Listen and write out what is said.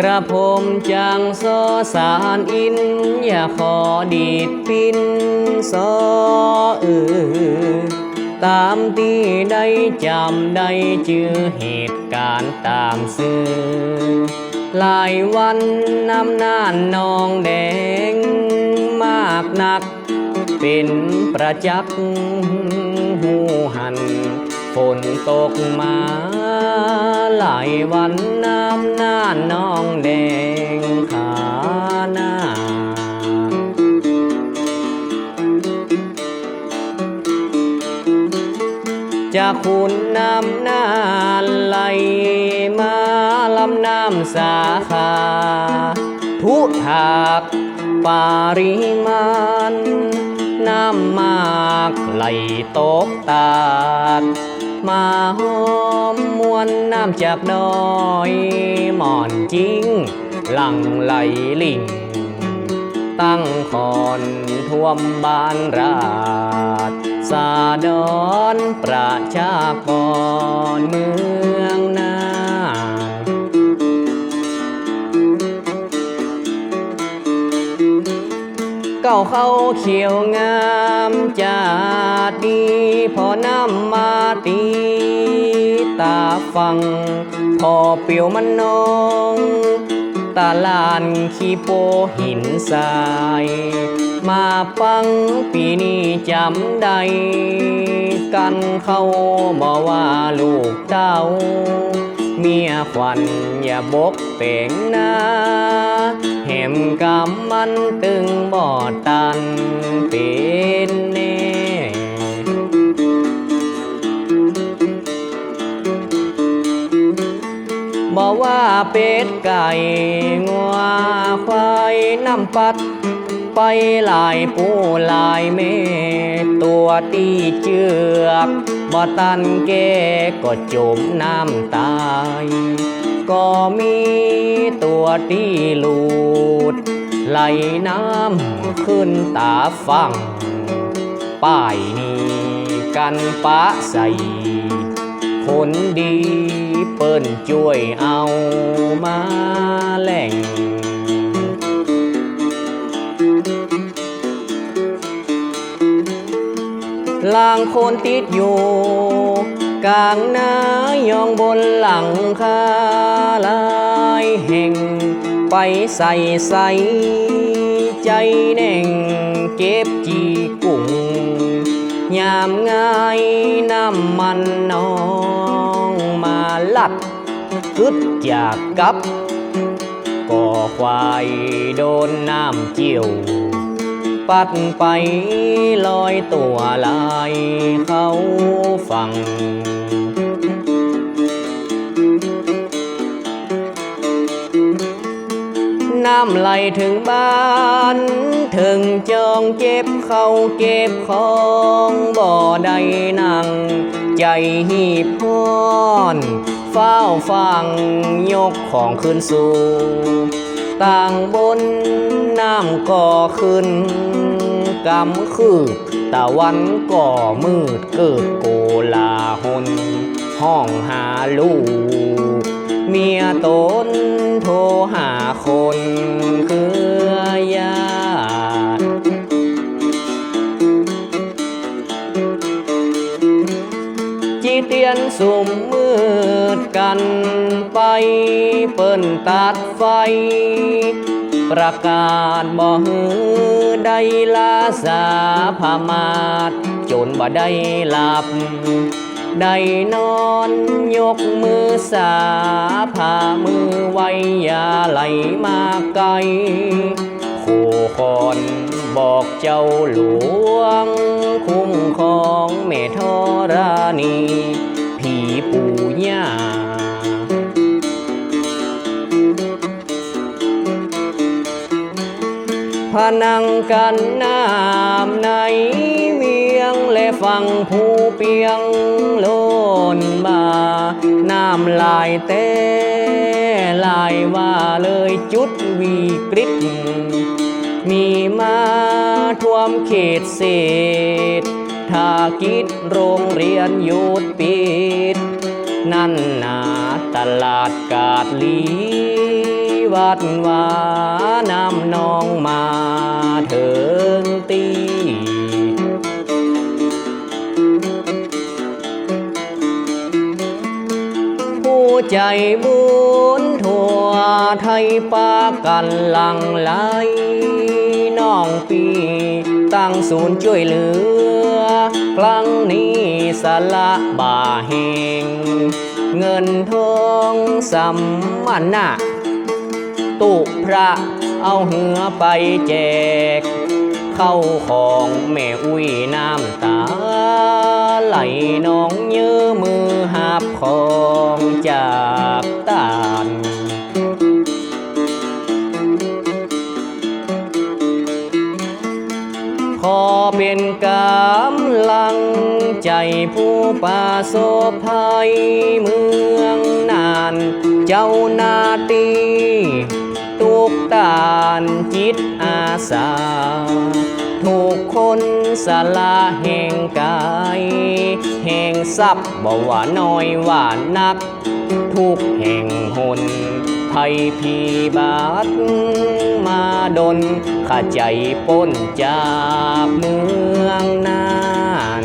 กระผมจังโซสารอิน อย่าขอดีดปินโซเออตามที่ได้จำได้จือเหตุการณ์ตามซื้อหลายวันน้ำนานนองแดงมากนัก เป็นประจักษ์หูหัน นตกมาหลายวันน้ำหน้าน้องแดงขาหน้า จะคุณน้ำน้าไหลมาลำน้ำสาขาทุถากปาริมาณน้ำมากไหลตกตาด มาหอมมวนน้ำจากดอยหมอนจริง หลังไหลลิงตั้งคอนท่วมบ้านราดสาดอนประชากรเมืองนา ก้าเขาเขียวงามจะดีพอน้ำมาตีตาฟัง พอเปียวมันนองตาลานขี้โปหินทราย มาฟังปีนี้จำได้กันเขาบอกว่าลูกเต้า มียควันอย่าบกเป่งน้าแหมกำมันตึงบ่อตันเป็นแน่บอกว่าเป็ดไก่งัวควายน้ำปัด ไปหลายปูหลายเมตตัวตีเจือกบ่ตันแกก็จมน้ำตาย ก็มีตัวที่ลูดไหลน้ำขึ้นตาฟังป้ายนี้กันปะใส่คนดีเปิ้นช่วยเอามาแหล่ง ลางคนติดอยู่กลางนายองบนหลังคาลายแห่ง ไปใส่ใส่ใจแน่งเก็บจีกุ้งยามง่ายน้ำมันน้องมาลัดกึดจากกับ ก่อควายโดนน้ำเจียว ปัดไปลอยตัวลายเขาฟัง น้ำไหลถึงบ้านถึงจองเจ็บเขาเก็บของบ่ได้นั่ง ใจหีบพอน เฝ้าฟังยกของขึ้นสู่ต่างบนน้ำก่อขึ้นกำคืบตะวันก่อมืดเกิดโกลาหนห้องหาลูก เมียตนโทรหาคนคือ เตียนสุมมืดกันไปเปิ้นตัดไฟ ประกาศบ่ฮือได้ลาสาพามาดจนบ่ได้หลับ ได้นอนยกมือสาพามือไว้อย่าไหลมาไกลโคคอน บอกเจ้าหลวง คุ้มของแม่ธรณี ผีปู่ย่าพนังกันน้ำในเวียงและฟังผู้เปียงโลนมา น้ำลายเต้ลายว่าเลยจุดวีกฤต มีมาท่วมเขตเศษถ้ากิจโรงเรียนหยุดปิด นั่นนาตลาดกาดลีวัดวานำน้องมาเถิงตีผู้ใจบุญ ทั่วไทยปากันหลังไหลน้องปีตั้งศูนย์ช่วยเหลือ ครั้งนี้สละบาเฮงเงินทองสัมมันนะตุพระเอาเหือไปแจก เข้าของแม่อุ้ยน้ำตา ไหลน้องเยื้อมือหาบขอ เป็นกำลัง ใจผู้ป่าโสภัยเมืองนาน เจ้านาตีตุกตานจิตอาสา ถูกคนสละแห่งกายแห่งทรัพย์บ่ว่าน้อยว่านัก ทุกแห่งหนภัยพีบาทมา ดนข้าใจป้นจากเมืองนาน